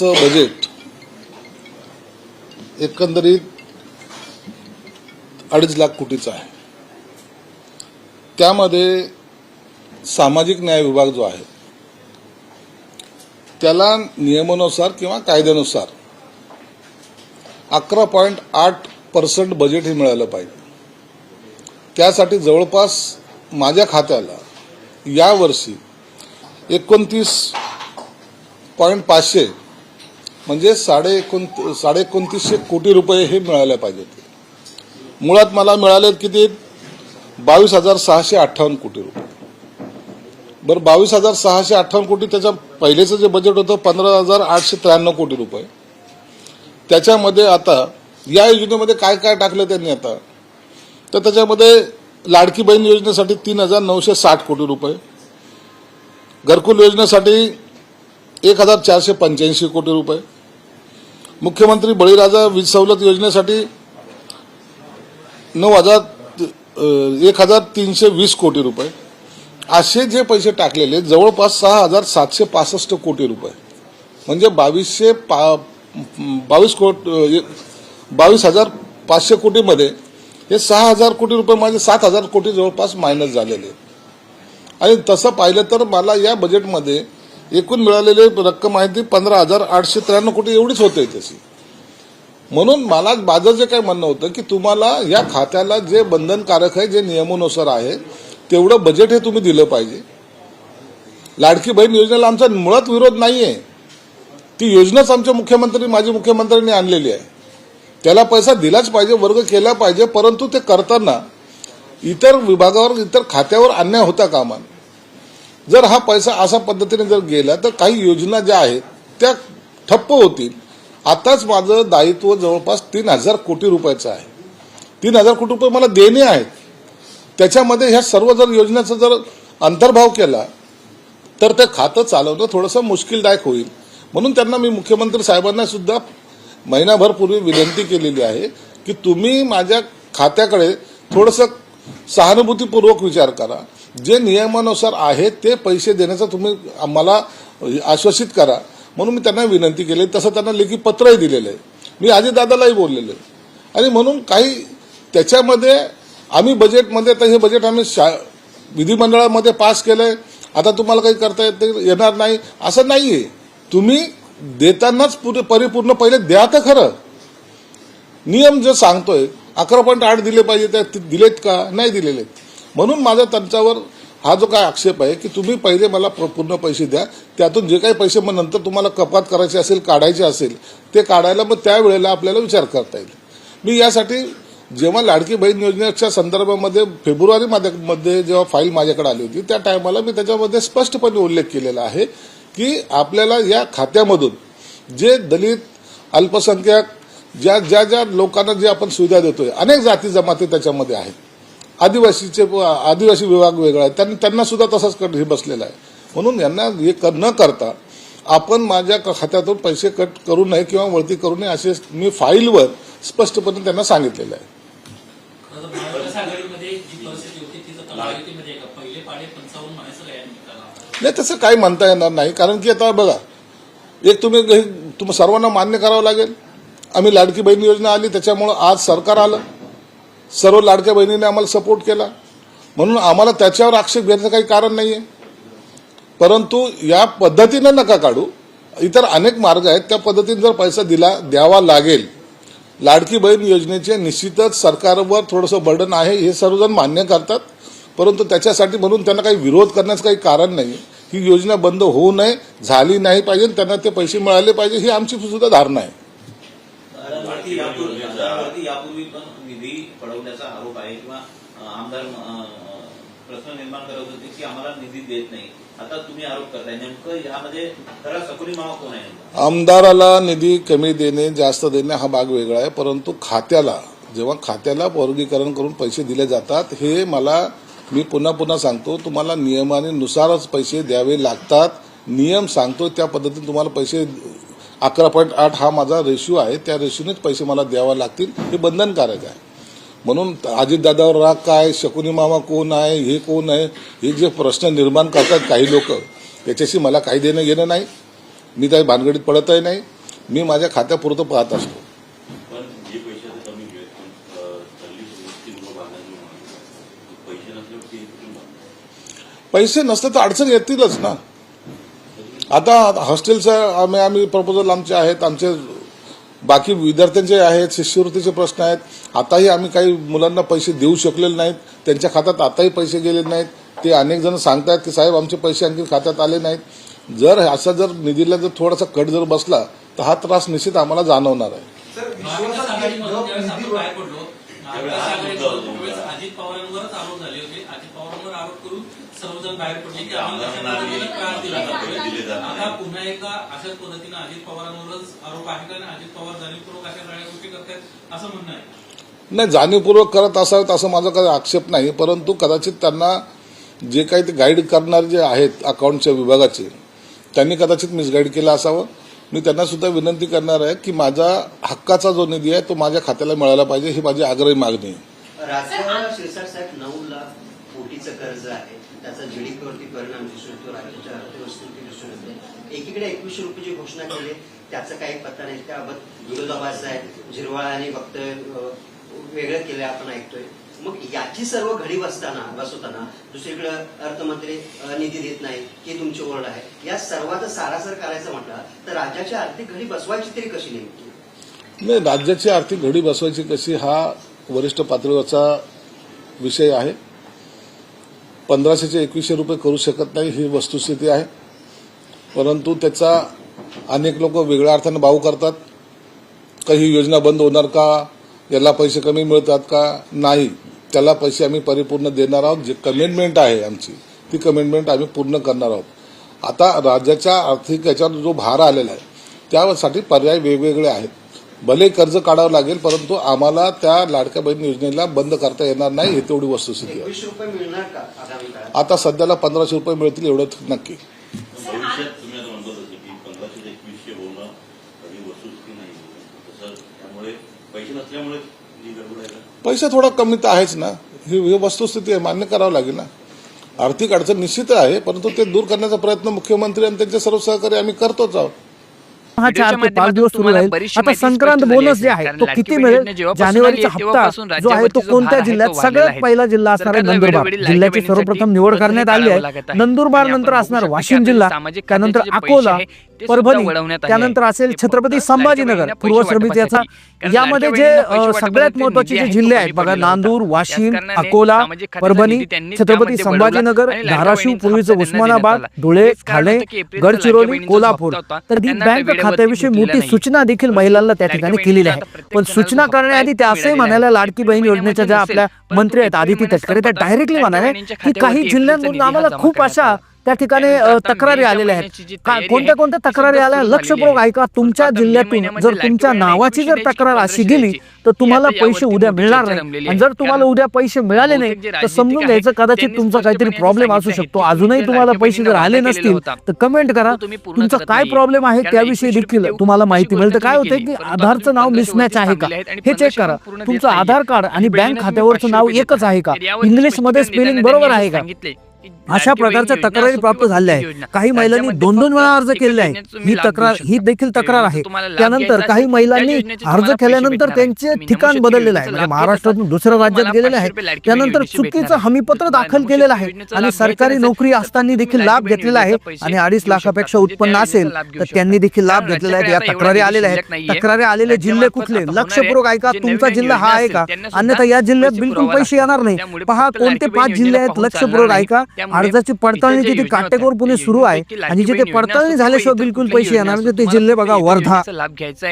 आजचं बजेट एकंदरीत अडीच लाख कोटीचं आहे. त्यामध्ये सामाजिक न्याय विभाग जो आहे त्याला नियमानुसार किंवा कायद्यानुसार अकरा पॉईंट आठ पर्सेंट बजेट हे मिळालं पाहिजे. त्यासाठी जवळपास माझ्या खात्याला यावर्षी एकोणतीस पॉईंट पाचशे म्हणजे साडे एकोण साडे एकोणतीसशे कोटी रुपये हे मिळाले पाहिजेत मुळात मला मिळाले किती? बावीस हजार सहाशे अठ्ठावन्न कोटी रुपये. बरं बावीस हजार सहाशे अठ्ठावन्न कोटी त्याच्या पहिलेचं जे बजेट होतं पंधरा हजार आठशे त्र्याण्णव कोटी रुपये. त्याच्यामध्ये आता या योजनेमध्ये काय काय टाकलं त्यांनी आता? तर त्याच्यामध्ये लाडकी बहीण योजनेसाठी तीन हजार नऊशे साठ कोटी रुपये. घरकुल योजनेसाठी एक हजार चारशे पंच्याऐंशी कोटी रुपये. मुख्यमंत्री बळीराजा वीज सवलत योजनेसाठी नऊ हजार एक हजार तीनशे वीस कोटी रुपये. असे जे पैसे टाकलेले जवळपास सहा हजार सातशे पासष्ट कोटी रुपये. म्हणजे बावीसशे पा बावीस कोट बावीस हजार पाचशे कोटीमध्ये हे सहा हजार कोटी रुपये म्हणजे सात हजार कोटी जवळपास मायनस झालेले. आणि तसं पाहिलं तर मला या बजेटमध्ये एकूण मिळालेली रक्कम आहे ती पंधरा हजार आठशे त्र्याण्णव कोटी एवढीच होते तशी म्हणून मला माझं जे काय म्हणणं होतं की तुम्हाला या खात्याला जे बंधनकारक आहे जे नियमानुसार आहे तेवढं बजेट हे तुम्ही दिलं पाहिजे. लाडकी बहीण योजनेला आमचा मुळात विरोध नाही आहे ती योजनाच आमच्या मुख्यमंत्री माजी मुख्यमंत्र्यांनी आणलेली आहे. त्याला पैसा दिलाच पाहिजे वर्ग केला पाहिजे परंतु ते करताना इतर विभागावर इतर खात्यावर अन्याय होता कामा नये. जर हा पैसा अशा पद्धतीने जर गेला तर काही योजना ज्या आहेत त्या ठप्प होतील. आताच माझं दायित्व जवळपास तीन हजार कोटी रुपयाचं आहे. तीन हजार कोटी रुपये मला देणे आहेत. त्याच्यामध्ये ह्या सर्व जर योजनेचा जर अंतर्भाव केला तर ते खातं चालवणं थोडंसं मुश्किलदायक होईल. म्हणून त्यांना मी मुख्यमंत्री साहेबांना सुद्धा महिनाभर पूर्वी विनंती केलेली आहे की तुम्ही माझ्या खात्याकडे थोडंसं सहानुभूतीपूर्वक विचार करा. जे नियमानुसार आहे ते पैसे देण्याचा तुम्ही आम्हाला आश्वासित करा. म्हणून मी त्यांना विनंती केली. तसं त्यांना लेखी पत्रही दिलेलं आहे. मी अजितदादालाही बोललेलं आहे. आणि म्हणून काही त्याच्यामध्ये आम्ही बजेटमध्ये तर हे बजेट आम्ही शा विधिमंडळामध्ये पास केलं आहे आता तुम्हाला काही करता येत येणार नाही. असं नाही आहे तुम्ही देतानाच पुरे परिपूर्ण पहिले द्या तर खरं. नियम जो सांगतोय अकरा पॉईंट आठ दिले पाहिजे त्या दिलेत का? नाही दिलेले. म्हणून माझा त्यांच्यावर हा जो काय आक्षेप आहे की तुम्ही पहिले मला पूर्ण पैसे द्या त्यातून जे काही पैसे मग नंतर तुम्हाला कपात करायचे असेल काढायचे असेल ते काढायला मग त्यावेळेला आपल्याला विचार करता येईल. मी यासाठी जेव्हा लाडकी बहीण योजनेच्या संदर्भामध्ये फेब्रुवारी मध्ये जेव्हा फाईल माझ्याकडे आली होती त्या टायमाला मी त्याच्यामध्ये स्पष्टपणे उल्लेख केलेला आहे की आपल्याला या खात्यामधून जे दलित अल्पसंख्याक ज्या ज्या ज्या लोकांना जे आपण सुविधा देतोय अनेक जाती जमाती त्याच्यामध्ये आहेत. आदिवासीचे आदिवासी विभाग वेगळा आहे. त्यांना त्यांना सुद्धा तसाच कट हे बसलेला आहे. म्हणून यांना हे कर- न करता आपण माझ्या क- खात्यातून पैसे कट करू नये किंवा वळती करू नये असे मी फाईलवर स्पष्टपणे त्यांना सांगितलेलं आहे. नाही तसं काही म्हणता येणार नाही. कारण की आता बघा एक तुम्ही हे तुम्ही सर्वांना मान्य करावं लागेल. आम्ही लाडकी बहीण योजना आली त्याच्यामुळं आज सरकार आलं. सर्व लाडक्या बहिणीने आम्हाला सपोर्ट केला. म्हणून आम्हाला त्याच्यावर आक्षेप घेण्याचं काही कारण नाही आहे परंतु या पद्धतीनं नका काढू. इतर अनेक मार्ग आहेत. त्या पद्धतीने जर पैसा दिला द्यावा लागेल लाडकी बहीण योजनेचे निश्चितच सरकारवर थोडंसं बर्डन आहे हे सर्वजण मान्य करतात. परंतु त्याच्यासाठी म्हणून त्यांना काही विरोध करण्याचं काही कारण नाही ही योजना बंद होऊ नये झाली नाही पाहिजे त्यांना ते पैसे मिळाले पाहिजे ही आमची सुद्धा धारणा आहे. यापूर्वी यापूर्वी पण निधी पडवण्याचा आरोप आहे किंवा आमदार प्रश्न निर्माण करत होते की आम्हाला निधी देत नाही. आता तुम्ही आरोप करताय. नेमकं यामध्ये खरा सकुनी मावा कोण आहे? आमदाराला निधी कमी देणे जास्त देणे हा भाग वेगळा आहे परंतु खात्याला जेव्हा खात्याला वर्गीकरण करून पैसे दिले जातात हे मला मी पुन्हा पुन्हा सांगतो तुम्हाला नियमानुसारच पैसे द्यावे लागतात. नियम सांगतो त्या पद्धतीने तुम्हाला पैसे अकरा पॉईंट आठ हा माझा रेशिओ आहे. त्या रेशिओनेच पैसे मला द्यावे लागतील. हे बंधनकारक आहे. म्हणून अजितदादावर राग काय? शकुनी मामा कोण आहे? हे कोण आहे? हे जे प्रश्न निर्माण करतात काही लोक त्याच्याशी मला काही देणं घेणं नाही. मी त्या भानगडीत पडतही नाही. मी माझ्या खात्यापुरतं पाहत असतो? पैसे नसले तर अडचण येतीलच ना. आता हॉस्टेलचं आम्ही आम्ही प्रपोजल आमचे आहेत. आमचे बाकी विद्यार्थ्यांचे आहेत शिष्यवृत्तीचे प्रश्न आहेत. आताही आम्ही काही मुलांना पैसे देऊ शकलेले नाहीत. त्यांच्या खात्यात आताही पैसे गेले नाहीत. ते अनेक जण सांगतायत की साहेब आमचे पैसे आणखी खात्यात आले नाहीत. जर असा जर निधीला जर थोडासा कट जर बसला तर हा त्रास निश्चित आम्हाला जाणवणार आहे. अजित पवारांवरच आरोप झाले होते. अजित पवारांवर आरोप करून सर्वजण बाहेर पडले की. आता पुन्हा एकदा अशाच पद्धतीने अजित पवारांवरच आरोप आहे का आणि अजित पवार जाणीवपूर्वक अशा सगळ्या गोष्टी करतायत असं म्हणणं आहे. नाही जाणीवपूर्वक करत असावेत असं माझा काही आक्षेप नाही परंतु कदाचित त्यांना जे काही ते गाईड करणारे जे आहेत अकाउंटच्या विभागाचे त्यांनी कदाचित मिसगाईड केलं असावं. मी त्यांना सुद्धा विनंती करणार आहे की माझा हक्काचा जो निधी आहे तो माझ्या खात्याला मिळाला पाहिजे ही माझी आग्रही मागणी आहे. कर्ज आहे. त्याचा जीडीपीवरती परिणाम दिसून येतो राज्याच्या अर्थव्यवस्थेवरती दिसून एकीकडे एकवीसशे रुपयाची घोषणा केली त्याचा काही पत्ता नाही. त्याबाबत विरोधाभास आहे झिरवाळाने फक्त वेगळं केलं आपण ऐकतोय. मग याची सर्व घडी बसताना बसवताना दुसरीकडे अर्थमंत्री निधी देत नाही की तुमची ओरड आहे. या सर्वांचा सारासार करायचं म्हटलं तर राज्याची आर्थिक घडी बसवायची तरी कशी नेमकी? नाही राज्याची आर्थिक घडी बसवायची कशी हा वरिष्ठ पातळीवरचा विषय आहे. पंधराशेचे एकवीसशे रुपये करू शकत नाही ही वस्तुस्थिती आहे. परंतु त्याचा अनेक लोक वेगळ्या अर्थाने भाव करतात. काही योजना बंद होणार का? याला पैसे कमी मिळतात का? नाही. त्याला पैसे आम्ही परिपूर्ण देणार आहोत. जे कमिटमेंट आहे आमची ती कमिटमेंट आम्ही पूर्ण करणार आहोत. आता राज्याच्या आर्थिक याच्यावर जो भार आलेला आहे त्यासाठी पर्याय वेगवेगळे आहेत. भले कर्ज काढावं लागेल परंतु आम्हाला त्या लाडक्या बहीण योजनेला बंद करता येणार नाही ही तेवढी वस्तुस्थिती आहे. आता सध्याला पंधराशे रुपये मिळतील एवढं नक्की. भविष्यात पैसे नसल्यामुळे थोडा कमी तर आहेच ना. ही ही वस्तुस्थिती आहे मान्य करावं लागेल ना. आर्थिक अडचण निश्चित आहे परंतु ते दूर करण्याचा प्रयत्न मुख्यमंत्री आणि त्यांचे सर्व सहकारी आम्ही करतोच आहोत. हा चार ते पाच दिवस सुरू राहील. आता संक्रांत बोनस जे आहे तो किती मिळेल जानेवारीचा हप्ता जो आहे तो कोणत्या जिल्ह्यात सगळ्यात पहिला जिल्हा असणार आहे नंदुरबार. जिल्ह्याची सर्वप्रथम निवड करण्यात आली आहे. नंदुरबार नंतर असणार वाशिम जिल्हा त्यानंतर अकोला परभणी त्यानंतर असेल छत्रपती संभाजीनगर पूर्व श्रमित याचा. यामध्ये जे सगळ्यात महत्त्वाचे जे जिल्हे आहेत बघा नांदूर वाशिम अकोला परभणी छत्रपती संभाजीनगर धाराशिव पूर्वीचं उस्मानाबाद धुळे ठाणे गडचिरोली कोल्हापूर तर ती बँक खात्याविषयी मोठी सूचना देखील महिलांना त्या ठिकाणी केलेली आहे. पण सूचना करण्याआधी त्या असे म्हणायला लाडकी बहीण योजनेच्या ज्या आपल्या मंत्री आहेत आदिती तटकरे त्या डायरेक्टली म्हणाले की काही जिल्ह्यांमधून आम्हाला खूप अशा त्या ठिकाणी तक्रारी आलेल्या आहेत. कोणत्या कोणत्या तक्रारी आल्या? लक्षपूर्वक ऐका तुमच्या जिल्ह्यातून जर तुमच्या नावाची जर तक्रार अशी गेली तर तुम्हाला पैसे उद्या मिळणार नाही. आणि जर तुम्हाला उद्या पैसे मिळाले नाही तर समजून घ्यायचं कदाचित तुमचा काहीतरी प्रॉब्लेम असू शकतो. अजूनही तुम्हाला पैसे जर आले नसतील तर कमेंट करा. तुमचा काय प्रॉब्लेम आहे त्याविषयी देखील तुम्हाला माहिती मिळेल. तर काय होतं की आधारचं नाव मिसमॅच आहे का? हे चेक करा तुमचं आधार कार्ड आणि बँक खात्यावरचं नाव एकच आहे का इंग्लिशमध्ये स्पेलिंग बरोबर आहे का अशा प्रकारच्या तक्रारी प्राप्त झाल्या आहेत. काही महिलांनी दोन दोन वेळा अर्ज केले आहे. ही तक्रार ही देखील तक्रार आहे. त्यानंतर काही महिलांनी अर्ज केल्यानंतर त्यांचे ठिकाण बदललेलं आहे. म्हणजे महाराष्ट्रातून दुसऱ्या राज्यात गेलेले आहेत त्यानंतर चुकीचं हमीपत्र दाखल केलेलं आहे. आणि सरकारी नोकरी असताना देखील लाभ घेतलेला आहे आणि अडीच लाखापेक्षा उत्पन्न असेल तर त्यांनी देखील लाभ घेतलेला आहे. या तक्रारी आलेल्या आहेत तक्रारी आलेले जिल्हे कुठले लक्षपूर्वक ऐका तुमचा जिल्हा हा आहे का अन्यथा या जिल्ह्यात बिलकुल पैसे येणार नाही पहा कोणते पाच जिल्हे आहेत लक्षपूर्वक ऐका अर्जाची पडताळणी तिथे काटेकोरपणे सुरू आहे आणि जिथे पडताळणी झाल्याशिवाय बिलकुल पैसे येणार नाही. ते जिल्हे बघा वर्धा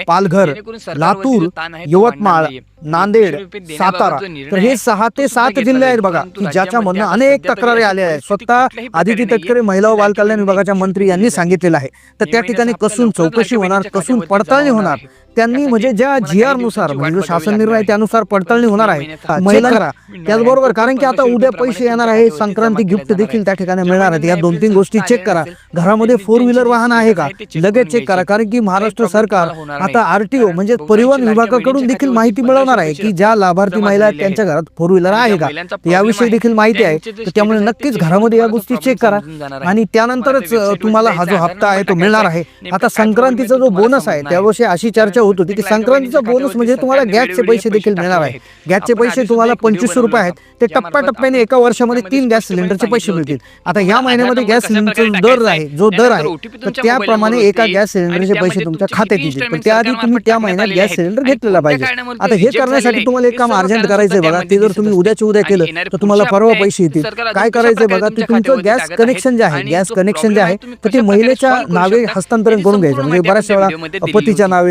पालघर लातूर यवतमाळ नांदेड सातारा तर हे सहा ते सात जिल्हे आहेत बघा की ज्याच्या मधनं अनेक तक्रारी आल्या आहेत. स्वतः आदिती तटकरे महिला व बालकल्याण विभागाच्या मंत्री यांनी सांगितलेलं आहे. तर त्या ठिकाणी कसून चौकशी होणार कसून पडताळणी होणार. त्यांनी म्हणजे ज्या जी आरनुसार म्हणजे शासन निर्णय त्यानुसार पडताळणी होणार आहे. महिला करा. त्याचबरोबर कारण की आता उद्या पैसे येणार आहे संक्रांती गिफ्ट देखील त्या ठिकाणी मिळणार आहेत या दोन तीन गोष्टी चेक करा. घरामध्ये फोर व्हीलर वाहन आहे का? लगेच चेक करा. कारण की महाराष्ट्र सरकार आता आरटीओ म्हणजे परिवहन विभागाकडून देखील माहिती मिळवणार आहे की ज्या लाभार्थी महिला आहेत त्यांच्या घरात फोर व्हीलर आहे का? याविषयी देखील माहिती आहे. तर त्यामुळे नक्कीच घरामध्ये या गोष्टी चेक करा आणि त्यानंतरच तुम्हाला हा जो हप्ता आहे तो मिळणार आहे. आता संक्रांतीचा जो बोनस आहे त्यावर्षी अशी चर्चा होत होती. की संक्रांतीचा बोनस म्हणजे तुम्हाला गॅसचे पैसे देखील मिळणार आहेत. गॅसचे पैसे तुम्हाला पंचवीसशे रुपये आहेत. ते टप्प्याटप्प्याने एका वर्षामध्ये तीन गॅस सिलेंडरचे पैसे मिळतील. आता या महिन्यामध्ये गॅस सिलेंडरचा दर आहे. जो दर आहे तर त्याप्रमाणे एका गॅस सिलेंडरचे पैसे तुमच्या खात्यात येतील. पण त्याआधी तुम्ही त्या महिन्यात गॅस सिलेंडर घेतलेला पाहिजे. आता हे करण्यासाठी तुम्हाला एक काम अर्जंट करायचंय बघा. ते जर तुम्ही उद्याच्या उद्या केलं तर तुम्हाला परवा पैसे येतील. काय करायचंय बघा? ते तुमचं गॅस कनेक्शन जे आहे गॅस कनेक्शन जे आहे तर ते महिलेच्या नावे हस्तांतरण करून घ्यायचं म्हणजे बऱ्याचशा वेळा पतीच्या नावे